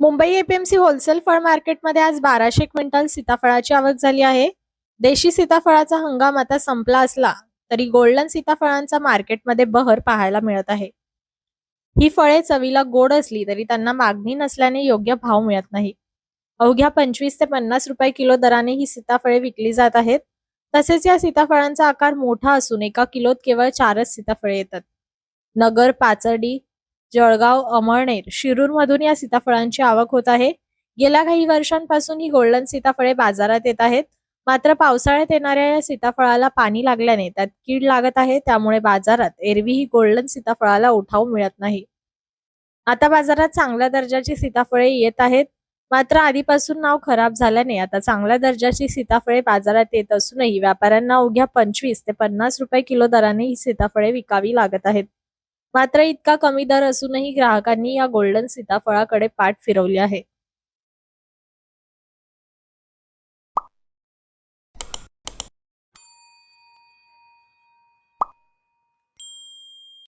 Mumbai APMC wholesale फळ मार्केटमध्ये आज बाराशे क्विंटल सीताफळाची आवक झाली आहे. देशी सीताफळाचा हंगाम आता संपला असला तरी गोल्डन सीताफळांचा मार्केटमध्ये बहर पाहायला मिळत आहे. ही फळे चवीला गोड असली तरी त्यांना मागणी नसल्याने योग्य भाव मिळत नाही. अवघ्या पंचवीस ते पन्नास रुपये किलो दराने ही सीताफळे विकली जात आहेत. तसेच या सीताफळांचा आकार मोठा असून एका किलोत केवळ चारच सीताफळे येतात. नगर पाचर्डी जळगाव अमळनेर शिरूर मधून या सीताफळांची आवक होत आहे. गेल्या काही वर्षांपासून ही गोल्डन सीताफळे बाजारात येत आहेत. मात्र पावसाळ्यात येणाऱ्या या सीताफळाला पाणी लागल्याने त्यात कीड लागत आहे. त्यामुळे बाजारात एरवी ही गोल्डन सीताफळाला उठाव मिळत नाही. आता बाजारात चांगल्या दर्जाची सीताफळे येत आहेत. मात्र आधीपासून नाव खराब झाल्याने आता चांगल्या दर्जाची सीताफळे बाजारात येत असूनही व्यापाऱ्यांना अवघ्या पंचवीस ते पन्नास रुपये किलो दराने ही सीताफळे विकावी लागत आहेत. मात्र इतका कमी दर असूनही ग्राहकांनी या गोल्डन सीताफळाकडे पाठ फिरवली आहे.